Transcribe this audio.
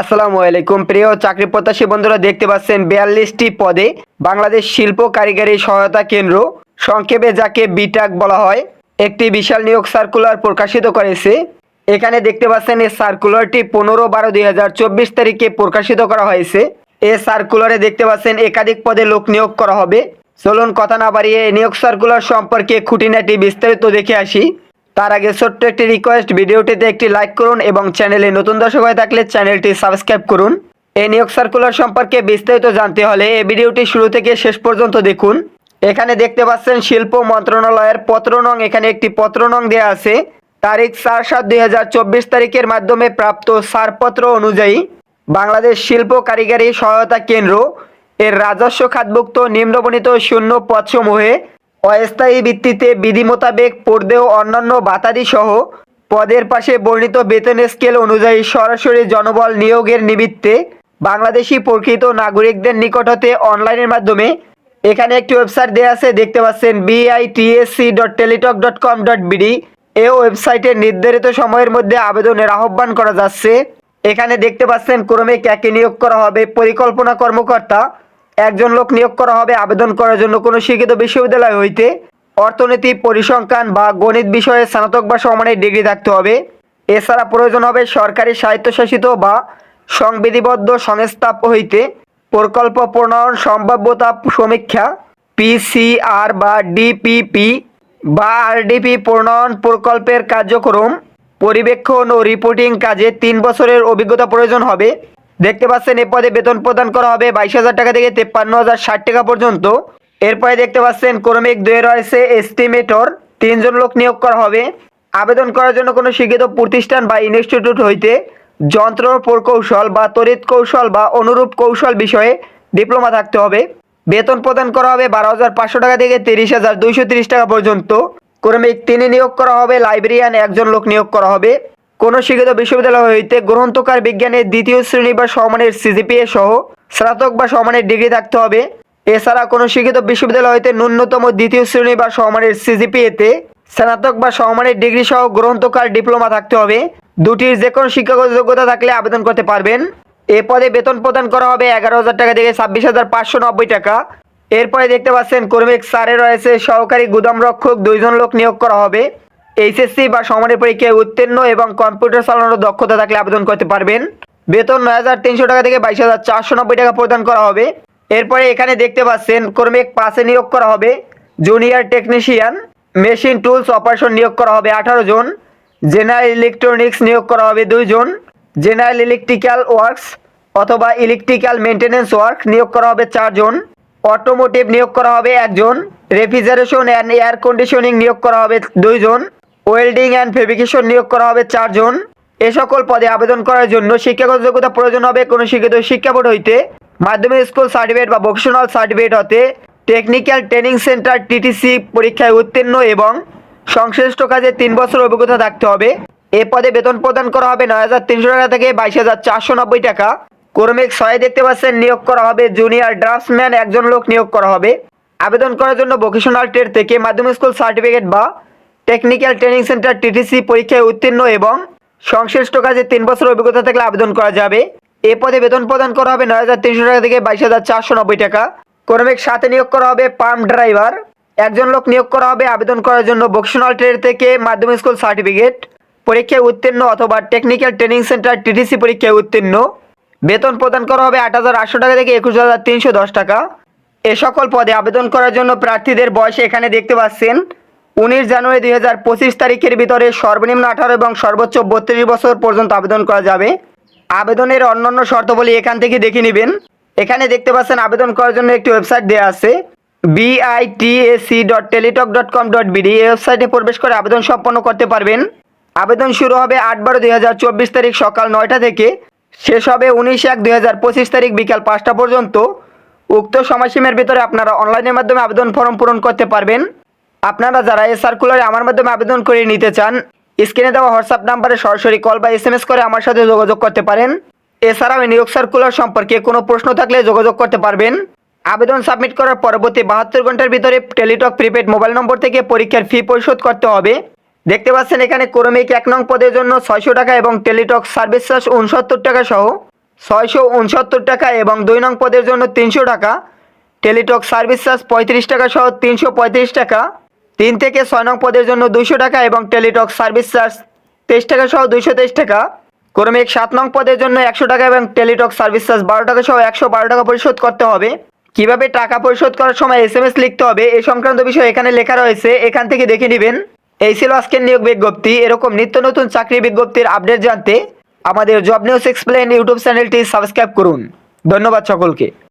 আসসালামু আলাইকুম। প্রিয় চাকরি প্রত্যাশী বন্ধুরা, দেখতে পাচ্ছেন বিয়াল্লিশটি পদে বাংলাদেশ শিল্প কারিগরি সহায়তা কেন্দ্র, সংক্ষেপে যাকে বিটাক বলা হয়, একটি বিশাল নিয়োগ সার্কুলার প্রকাশিত করেছে। এখানে দেখতে পাচ্ছেন এই সার্কুলারটি পনেরো বারো দুই তারিখে প্রকাশিত করা হয়েছে। এই সার্কুলারে দেখতে পাচ্ছেন একাধিক পদে লোক নিয়োগ করা হবে। চলুন কথা না বাড়িয়ে নিয়োগ সার্কুলার সম্পর্কে খুঁটিনাটি বিস্তারিত দেখে আসি। তার আগে ছোট্ট একটি রিকোয়েস্ট ভিডিওটিতে একটি লাইক করুন এবং চ্যানেলে নতুন দর্শক হয়ে থাকলে চ্যানেলটি সাবস্ক্রাইব করুন। এই নিয়োগ সার্কুলার সম্পর্কে বিস্তারিত জানতে হলে এই ভিডিওটি শুরু থেকে শেষ পর্যন্ত দেখুন। এখানে দেখতে পাচ্ছেন শিল্প মন্ত্রণালয়ের পত্র নং, এখানে একটি পত্র নং দেওয়া আছে। তারিখ চার সাত দুই তারিখের মাধ্যমে প্রাপ্ত ছাড়পত্র অনুযায়ী বাংলাদেশ শিল্প কারিগরি সহায়তা কেন্দ্র এর রাজস্ব খাতভুক্ত নিম্নবণিত শূন্য পদসমূহে অস্থায়ী ভিত্তিতে বিধি মোতাবেক পর্দে ও অন্যান্য বাতাদি সহ পদের পাশে বর্ণিত বেতন স্কেল অনুযায়ী সরাসরি জনবল নিয়োগের নিমিত্তে বাংলাদেশি প্রকৃত নাগরিকদের নিকট হতে অনলাইনের মাধ্যমে এখানে একটি ওয়েবসাইট দেওয়া আছে, দেখতে পাচ্ছেন BITSC dot Teletalk dot com dot BD এ ওয়েবসাইটে নির্ধারিত সময়ের মধ্যে আবেদনের আহ্বান করা যাচ্ছে। এখানে দেখতে পাচ্ছেন, ক্রমে ক্যাকে নিয়োগ করা হবে, পরিকল্পনা কর্মকর্তা একজন লোক নিয়োগ করা হবে, আবেদন করার জন্য কোনো শিক্ষিত বিশ্ববিদ্যালয় হইতে অর্থনীতি, পরিসংখ্যান বা গণিত বিষয়ে স্নাতক বা সমানের ডিগ্রি থাকতে হবে। এছাড়া প্রয়োজন হবে সরকারি স্বায়ত্তশাসিত বা সংবিধিবদ্ধ সংস্থা হইতে প্রকল্প প্রণয়ন সম্ভাব্যতা সমীক্ষা, পিসিআর বা ডিপিপি বা আরডিপি প্রণয়ন প্রকল্পের কার্যক্রম, পরিবেক্ষণ ও রিপোর্টিং কাজে তিন বছরের অভিজ্ঞতা প্রয়োজন হবে। দেখতে পাচ্ছেন, এ পদে বেতন প্রদান করা হবে বাইশ হাজার টাকা থেকে তেপ্পান্ন হাজার ষাট টাকা পর্যন্ত। এরপরে দেখতে পাচ্ছেন, ক্রমিক দুয়ে রয়েছে এস্টিমেটর, তিনজন লোক নিয়োগ করা হবে। আবেদন করার জন্য কোনো শিক্ষিত প্রতিষ্ঠান বা ইনস্টিটিউট হইতে যন্ত্র, প্রকৌশল বা তড়িৎ কৌশল বা অনুরূপ কৌশল বিষয়ে ডিপ্লোমা থাকতে হবে। বেতন প্রদান করা হবে বারো হাজার পাঁচশো টাকা থেকে তিরিশ হাজার দুইশো তিরিশ টাকা পর্যন্ত। ক্রমিক তিনি নিয়োগ করা হবে, লাইব্রেরিয়ান একজন লোক নিয়োগ করা হবে। কোনো শিক্ষিত বিশ্ববিদ্যালয় হইতে গ্রন্থকার বিজ্ঞানের দ্বিতীয় শ্রেণি বা সমানের সিজিপিএ সহ স্নাতক বা সমানের ডিগ্রি থাকতে হবে। এছাড়া কোনো শিক্ষিত বিশ্ববিদ্যালয় হইতে ন্যূনতম দ্বিতীয় শ্রেণি বা সমানের সিজিপিএতে স্নাতক বা সমানের ডিগ্রি সহ গ্রন্থকার ডিপ্লোমা থাকতে হবে। দুটির যে কোনো শিক্ষাগত যোগ্যতা থাকলে আবেদন করতে পারবেন। এ পদে বেতন প্রদান করা হবে এগারো হাজার টাকা থেকে ছাব্বিশ হাজার পাঁচশো নব্বই টাকা। এরপরে দেখতে পাচ্ছেন কর্মিক সারে রয়েছে সহকারী গুদাম রক্ষক দুইজন লোক নিয়োগ করা হবে। এইচএসসি বা সমানের পরীক্ষায় উত্তীর্ণ এবং কম্পিউটার চালানোর দক্ষতা থাকলে আবেদন করতে পারবেন। বেতন নয় হাজার তিনশো টাকা থেকে বাইশ হাজার চারশো নব্বই টাকা প্রদান করা হবে। এরপরে এখানে দেখতে পাচ্ছেন, কর্মিক পাশে নিয়োগ করা হবে। Junior technician, machine tools operation নিয়োগ করা হবে আঠারো জন। জেনারেল ইলেকট্রনিক্স নিয়োগ করা হবে দুইজন জেনারেল ইলেকট্রিক্যাল ওয়ার্কস অথবা ইলেকট্রিক্যাল মেনটেন্যান্স ওয়ার্ক নিয়োগ করা হবে চারজন অটোমোটিভ নিয়োগ করা হবে একজন। রেফ্রিজারেশন অ্যান্ড এয়ার কন্ডিশনিং নিয়োগ করা হবে দুইজন ওয়েল্ডিং অ্যান্ড ফেব্রিকেশন নিয়োগ করা হবে চারজন এ সকল পদে আবেদন করার জন্য শিক্ষাগত যোগ্যতা প্রয়োজন হবে কোনো শিক্ষিত শিক্ষা বোর্ড হইতে। মাধ্যমিক স্কুল সার্টিফিকেট বা ভোকেশনাল সার্টিফিকেট হতে টেকনিক্যাল ট্রেনিং সেন্টার টিটিসি পরীক্ষায় উত্তীর্ণ এবং সংশ্লিষ্ট কাজে তিন বছর অভিজ্ঞতা থাকতে হবে। এ পদে বেতন প্রদান করা হবে নয় হাজার তিনশো টাকা থেকে বাইশ হাজার চারশো নব্বই টাকা। কর্মিক ছয় দেখতে পাচ্ছেন, নিয়োগ করা হবে জুনিয়র ড্রাফটসম্যান একজন লোক নিয়োগ করা হবে। আবেদন করার জন্য ভোকেশনাল ট্রেড থেকে মাধ্যমিক স্কুল সার্টিফিকেট বা টেকনিক্যাল ট্রেনিং সেন্টার টিটিসি পরীক্ষায় উত্তীর্ণ এবং সংশ্লিষ্ট কাজে তিন বছর অভিজ্ঞতা থাকলে আবেদন করা যাবে। এ পদে বেতন প্রদান করা হবে নয় হাজার তিনশো টাকা থেকে বাইশ হাজার চারশো নব্বই টাকা। কর্মিক সাথে নিয়োগ করা হবে পাম্প ড্রাইভার। একজন লোক নিয়োগ করা হবে আবেদন করার জন্য ভোকেশনাল ট্রেড থেকে মাধ্যমিক স্কুল সার্টিফিকেট। পরীক্ষায় উত্তীর্ণ অথবা টেকনিক্যাল ট্রেনিং সেন্টার টিটিসি পরীক্ষায় উত্তীর্ণ। বেতন প্রদান করা হবে আট হাজার আটশো টাকা থেকে একুশ হাজার তিনশো দশ টাকা। এ সকল পদে আবেদন করার জন্য প্রার্থীদের বয়স এখানে দেখতে পাচ্ছেন। উনিশ জানুয়ারি দুই হাজার পঁচিশ তারিখের ভিতরে সর্বনিম্ন আঠারো এবং সর্বোচ্চ বত্রিশ বছর পর্যন্ত আবেদন করা যাবে। আবেদনের অন্যান্য শর্তাবলী এখান থেকে দেখে নেবেন। এখানে দেখতে পাচ্ছেন আবেদন করার জন্য একটি ওয়েবসাইট দেওয়া আছে। BITAC dot Teletalk dot com dot BD এই ওয়েবসাইটে প্রবেশ করে আবেদন সম্পন্ন করতে পারবেন। আবেদন শুরু হবে আট বারো দুই হাজার চব্বিশ তারিখ সকাল নয়টা থেকে। শেষ হবে উনিশ এক দুই হাজার পঁচিশ তারিখ বিকাল পাঁচটা পর্যন্ত। উক্ত সময়সীমার ভিতরে আপনারা অনলাইনের মাধ্যমে আবেদন ফর্ম পূরণ করতে পারবেন। আপনারা যারা এই সার্কুলারে আমার মাধ্যমে আবেদন করে নিতে চান স্ক্রিনে দেওয়া হোয়াটসঅ্যাপ নাম্বারে সরাসরি কল বা এস করে আমার সাথে যোগাযোগ করতে পারেন। এছাড়াও নিয়োগ সার্কুলার সম্পর্কে কোনো প্রশ্ন থাকলে যোগাযোগ করতে পারবেন। আবেদন সাবমিট করার পরবর্তী বাহাত্তর ঘণ্টার ভিতরে টেলিটক প্রিপেড মোবাইল নম্বর থেকে পরীক্ষার ফি পরিশোধ করতে হবে। দেখতে পাচ্ছেন এখানে ক্রমিক এক নং পদের জন্য ছয়শো টাকা এবং টেলিটক সার্ভিস চার্জ উনসত্তর টাকা সহ ছয়শো উনসত্তর টাকা এবং দুই নং পদের জন্য তিনশো টাকা। টেলিটক সার্ভিস চার্জ পঁয়ত্রিশ টাকা সহ তিনশো পঁয়ত্রিশ টাকা। তিন থেকে ছয় নং পদের জন্য দুইশো টাকা এবং টেলিটক সার্ভিস চার্জ তেইশ টাকা সহ দুইশো তেইশ টাকা। ক্রমিক সাত নং পদের জন্য একশো টাকা এবং টেলিটক সার্ভিস চার্জ বারো টাকা সহ একশো বারো টাকা পরিশোধ করতে হবে। কীভাবে টাকা পরিশোধ করার সময় এস এম এস লিখতে হবে এই সংক্রান্ত বিষয় এখানে লেখা রয়েছে, এখান থেকে দেখে নেবেন। এই ছিল আজকের নিয়োগ বিজ্ঞপ্তি। এরকম নিত্য নতুন চাকরি বিজ্ঞপ্তির আপডেট জানতে আমাদের জব নিউজ এক্সপ্লেন ইউটিউব চ্যানেলটি সাবস্ক্রাইব করুন। ধন্যবাদ সকলকে।